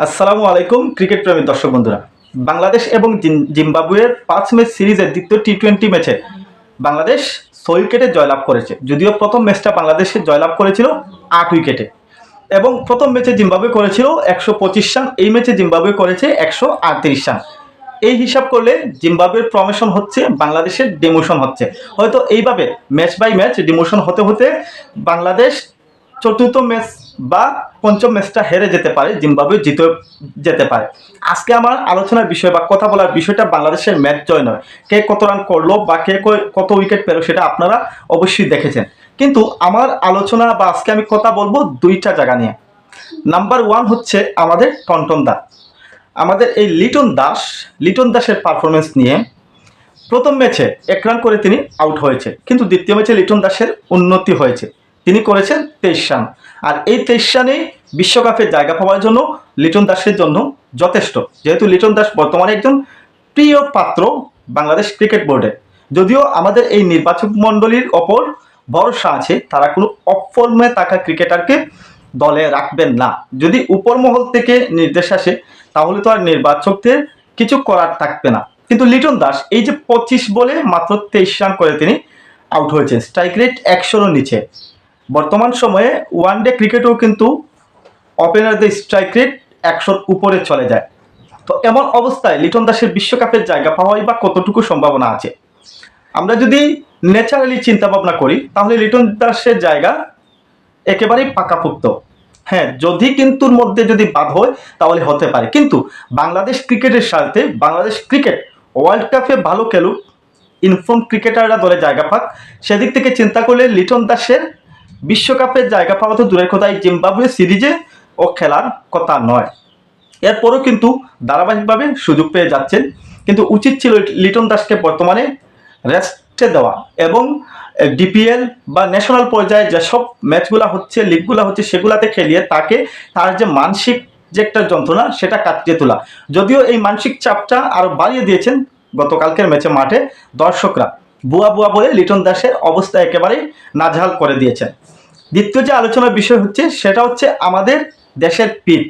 আসসালামু আলাইকুম, ক্রিকেট প্রেমী দর্শক বন্ধুরা। বাংলাদেশ এবং জিম- জিম্বাবুয়ের পাঁচ ম্যাচ সিরিজের দ্বিতীয় টি টোয়েন্টি ম্যাচে বাংলাদেশ ছয় উইকেটে জয়লাভ করেছে। যদিও প্রথম ম্যাচটা বাংলাদেশে জয়লাভ করেছিল আট উইকেটে। এবং প্রথম ম্যাচে জিম্বাবুয়ে করেছিল একশো পঁচিশ রান, এই ম্যাচে জিম্বাবুয়ে করেছে একশো আটত্রিশ রান। এই হিসাব করলে জিম্বাবুয়ের প্রমোশন হচ্ছে, বাংলাদেশের ডিমোশন হচ্ছে। হয়তো এইভাবে ম্যাচ বাই ম্যাচ ডিমোশন হতে হতে বাংলাদেশ চতুর্থ ম্যাচ বা পঞ্চম ম্যাচটা হেরে যেতে পারে, জিম্বাবুয়ে জিতে যেতে পারে। আজকে আমার আলোচনার বিষয় বা কথা বলার বিষয়টা বাংলাদেশের ম্যাচ জয় নয়। কে কত রান করল বা কে কত উইকেট পেল সেটা আপনারা অবশ্যই দেখেছেন। কিন্তু আমার আলোচনা বা আজকে আমি কথা বলব দুইটা জায়গা নিয়ে। নাম্বার ওয়ান হচ্ছে আমাদের টন্টন দাস। আমাদের এই লিটন দাস, লিটন দাসের পারফরমেন্স নিয়ে প্রথম ম্যাচে এক রান করে তিনি আউট হয়েছে। কিন্তু দ্বিতীয় ম্যাচে লিটন দাসের উন্নতি হয়েছে। তিনি করেছেন তেইশ রান আর এই তেইশ রানে বিশ্বকাপের জায়গা পাওয়ার জন্য লিটন দাসের জন্য যথেষ্ট। যেহেতু লিটন দাস বর্তমানে একজন প্রিয় পাত্র বাংলাদেশ ক্রিকেট বোর্ডে। যদিও আমাদের এই নির্বাচক মণ্ডলীর ওপর ভরসা আছে, তারা কোনো অফর্মে থাকা ক্রিকেটারকে দলে রাখবেন না। যদি উপর মহল থেকে নির্দেশ আসে, তাহলে তো আর নির্বাচকদের কিছু করার থাকবে না। কিন্তু লিটন দাস এই যে পঁচিশ বলে মাত্র তেইশ রান করে তিনি আউট হয়েছেন। স্ট্রাইক রেট একশোরও নিচে। বর্তমান সময়ে ওয়ান ডে ক্রিকেটেও কিন্তু ওপেনারদের স্ট্রাইক রেট একশোর উপরে চলে যায়। তো এমন অবস্থায় লিটন দাসের বিশ্বকাপের জায়গা পাওয়াই বা কতটুকু সম্ভাবনা আছে? আমরা যদি ন্যাচারালি চিন্তা ভাবনা করি, তাহলে লিটন দাসের জায়গা একেবারেই পাকাপুক্ত। হ্যাঁ যদি কিন্তুর মধ্যে যদি বাদ হয়, তাহলে হতে পারে। কিন্তু বাংলাদেশ ক্রিকেটের সাথে বাংলাদেশ ক্রিকেট ওয়ার্ল্ড কাপে ভালো খেলুক ইনফর্ম ক্রিকেটাররা দলে জায়গা পাক, সেদিক থেকে চিন্তা করলে লিটন দাসের বিশ্বকাপের জায়গা পাওয়া তো দূরের কথা, এই জিম্বাবুয়ে সিরিজে ও খেলার কথা নয়। এরপরও কিন্তু ধারাবাহিকভাবে সুযোগ পেয়ে যাচ্ছেন। কিন্তু উচিত ছিল লিটন দাসকে বর্তমানে রেস্টে দেওয়া এবং ডিপিএল বা ন্যাশনাল পর্যায়ে যেসব ম্যাচগুলো হচ্ছে, লিগগুলো হচ্ছে, সেগুলাতে খেলিয়ে তাকে তার যে মানসিক যে একটা যন্ত্রণা, সেটা কাটিয়ে তোলা। যদিও এই মানসিক চাপটা আরও বাড়িয়ে দিয়েছেন গতকালকের ম্যাচে মাঠে দর্শকরা। বুয়া বুয়া বলে লিটন দাসের অবস্থা একেবারেই নাজেহাল করে দিয়েছেন। দ্বিতীয় যে আলোচনার বিষয় হচ্ছে, সেটা হচ্ছে আমাদের দেশের পিচ।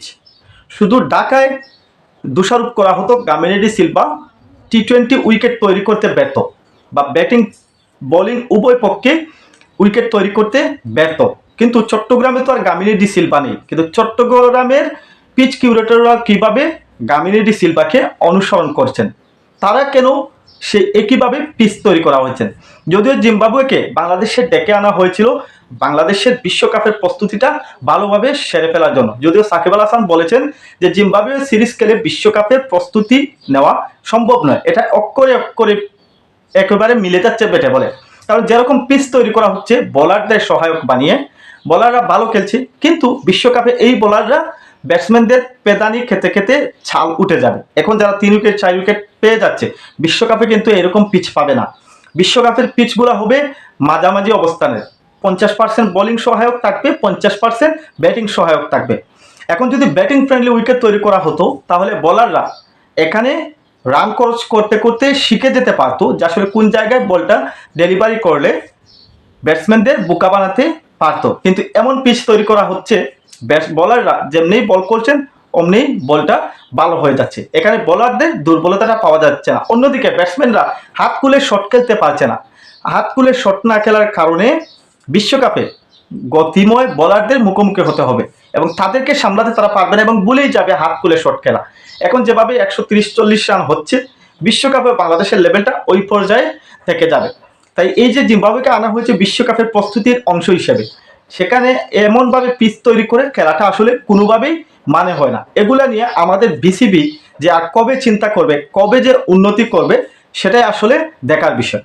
শুধু ঢাকায় দোষারোপ করা হতো Gamini de Silva T twenty wicket তৈরি করতে ব্যর্থ বা ব্যাটিং, বোলিং উভয় পক্ষে উইকেট তৈরি করতে ব্যর্থ। কিন্তু চট্টগ্রামে তো আর গামিনেডি সিলভা নেই। কিন্তু চট্টগ্রামের পিচ কিউরেটররা কীভাবে গামিনেডি সিলভাকে অনুসরণ করছেন? তারা কেন সে একইভাবে পিচ তৈরি করা হয়েছে। যদিও জিম্বাবুয়েকে বাংলাদেশে ডেকে আনা হয়েছিল, বাংলাদেশের বিশ্বকাপের প্রস্তুতিটা ভালোভাবে সেরে ফেলার জন্য। যদিও সাকিব আল হাসান বলেছেন যে, জিম্বাবুয়ে সিরিজ খেলে বিশ্বকাপের প্রস্তুতি নেওয়া সম্ভব নয়। এটা অক্ষরে অক্ষরে একেবারে মিলে যাচ্ছে বেটে বলে। কারণ যেরকম পিচ তৈরি করা হচ্ছে, বোলারদের সহায়ক বানিয়ে, বলাররা ভালো খেলছে, কিন্তু বিশ্বকাপে এই বোলাররা ব্যাটসম্যানদের পেদানি খেতে খেতে ছাল উঠে যাবে। এখন যারা তিন উইকেট চার উইকেট পেয়ে যাচ্ছে, বিশ্বকাপে কিন্তু এরকম পিচ পাবে না। বিশ্বকাপের পিচগুলো হবে মাঝামাঝি অবস্থানের। পঞ্চাশ পার্সেন্ট বোলিং সহায়ক থাকবে, পঞ্চাশ পার্সেন্ট ব্যাটিং সহায়ক থাকবে। এখন যদি ব্যাটিং ফ্রেন্ডলি উইকেট তৈরি করা হতো, তাহলে বলাররা এখানে রান খরচ করতে করতে শিখে যেতে পারতো যে আসলে কোন জায়গায় বলটা ডেলিভারি করলে ব্যাটসম্যানদের বোকা বানাতে পারতো। কিন্তু এমন পিচ তৈরি করা হচ্ছে বলাররা যেমনি বল করছেন, অমনি বলটা ভালো হয়ে যাচ্ছে। এখানে বলারদের দুর্বলতাটা পাওয়া যাচ্ছে না। অন্যদিকে ব্যাটসম্যানরা হাত খুলে শট খেলতে পারছে না। হাত খুলে শট না খেলার কারণে বিশ্বকাপে গতিময় বলারদের মুখোমুখি হতে হবে এবং তাদেরকে সামলাতে তারা পারবে না এবং ভুলেই যাবে হাত খুলে শট খেলা। এখন যেভাবে একশো তিরিশ চল্লিশ রান হচ্ছে, বিশ্বকাপে বাংলাদেশের লেভেলটা ওই পর্যায়ে থেকে যাবে। তাই এই যে জিম্বাবুয়েকে আনা হয়েছে বিশ্বকাপের প্রস্তুতির অংশ হিসেবে সেখানে এমনভাবে পিচ তৈরি করে খেলাটা আসলে কোনোভাবেই মানে হয় না। এগুলা নিয়ে আমাদের বিসিবি যে আর কবে চিন্তা করবে, কবে যে উন্নতি করবে, সেটাই আসলে দেখার বিষয়।